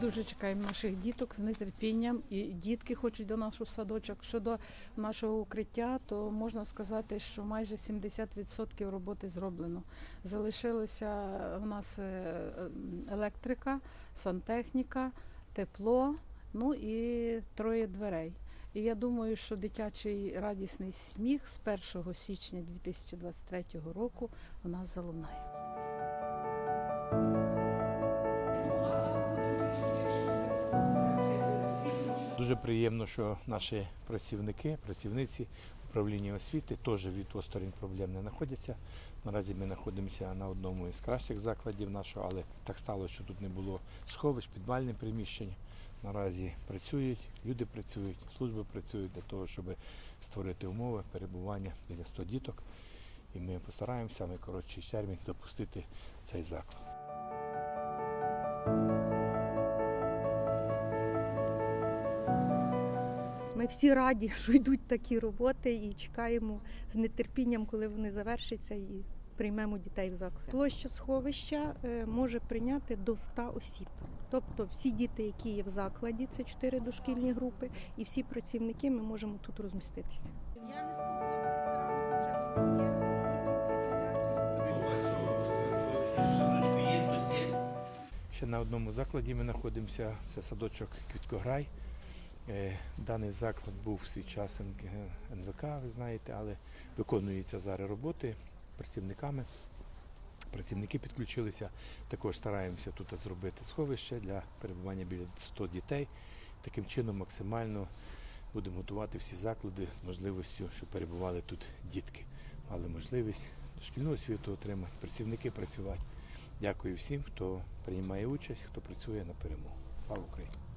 дуже чекаємо наших діток з нетерпінням, і дітки хочуть до нас у садочок. Щодо нашого укриття, то можна сказати, що майже 70% роботи зроблено. Залишилося в нас е, електрика, сантехніка, тепло, ну і троє дверей. І я думаю, що дитячий радісний сміх з 1 січня 2023 року у нас залунає. Дуже приємно, що наші працівники, працівниці управління освіти теж від сторін проблем не знаходяться. Наразі ми знаходимося на одному із кращих закладів нашого, але так сталося, що тут не було сховищ, підвальне приміщення. Наразі працюють, люди працюють, служби працюють для того, щоб створити умови перебування біля 100 діток. І ми постараємося в найкоротший термін запустити цей заклад. Ми всі раді, що йдуть такі роботи і чекаємо з нетерпінням, коли вони завершаться, і приймемо дітей в заклад. Площа сховища е, може прийняти до 100 осіб. Тобто всі діти, які є в закладі, це чотири дошкільні групи, і всі працівники ми можемо тут розміститися. Ще на одному закладі ми знаходимося, це садочок Квіткограй. Е, Даний заклад був в свій час НВК, ви знаєте, але виконуються зараз роботи працівниками. Працівники підключилися. Також стараємося тут зробити сховище для перебування біля 100 дітей. Таким чином максимально будемо готувати всі заклади з можливістю, щоб перебували тут дітки. Мали можливість дошкільну освіту отримати, працівники працювати. Дякую всім, хто приймає участь, хто працює на перемогу. Слава Україні!